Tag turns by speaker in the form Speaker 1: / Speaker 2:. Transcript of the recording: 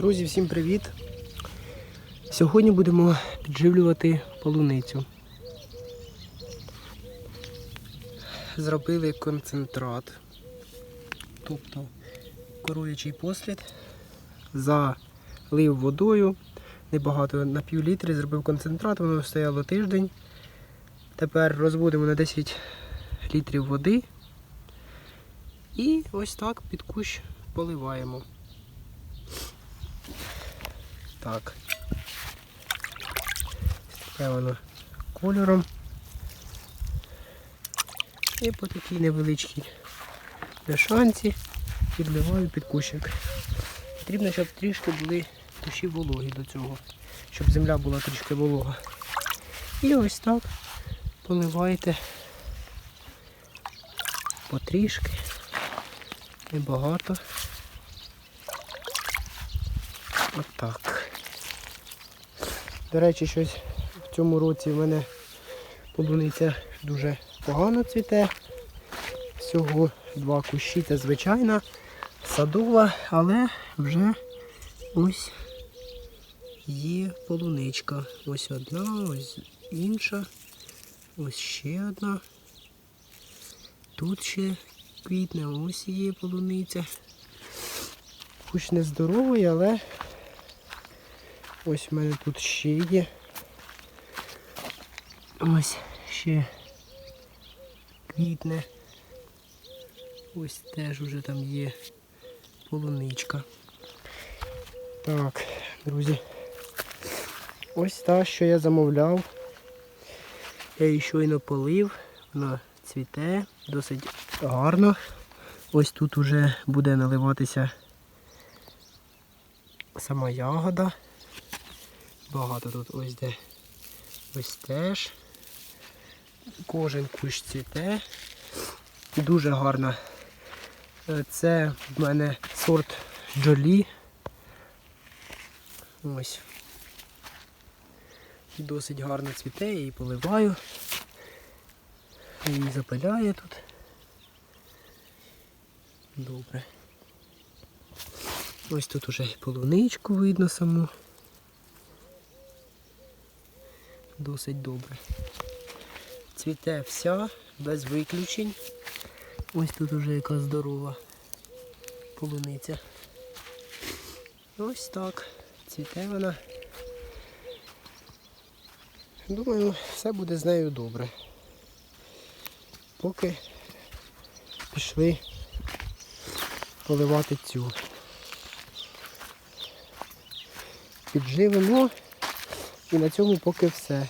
Speaker 1: Друзі, всім привіт! Сьогодні будемо підживлювати полуницю. Зробили концентрат, тобто коров'ячий послід, залив водою, небагато на пів літри, зробив концентрат, воно стояло тиждень. Тепер розводимо на 10 літрів води і ось так під кущ поливаємо. Так. Таке воно кольором. І по такій невеличкій бляшанці підливаю під кущик. Потрібно, щоб трішки були кущі вологі до цього, щоб земля була трішки волога. І ось так поливайте потрішки, небагато. Отак. До речі, щось в цьому році в мене полуниця дуже погано цвіте. Всього два кущі, це звичайна, садова, але вже ось є полуничка. Ось одна, ось інша, ось ще одна. Тут ще квітне, ось є полуниця. Кущ не здоровий, але ось в мене тут ще є. Ось ще квітне. Ось теж уже там є полуничка. Так, друзі. Ось та, що я замовляв. Я її щойно полив, вона цвіте, досить гарно. Ось тут уже буде наливатися сама ягода. Багато тут ось де ось теж. Кожен кущ цвіте. Дуже гарна. Е, Це в мене сорт Джолі. Ось. Досить гарно цвіте, я її поливаю. Її запиляє тут. Добре. Ось тут уже полуничку видно саму. Досить добре. Цвіте вся, без виключень. Ось тут уже яка здорова полуниця. Ось так. Цвіте вона. Думаю, все буде з нею добре. Поки пішли поливати цю. Підживимо і на цьому поки все.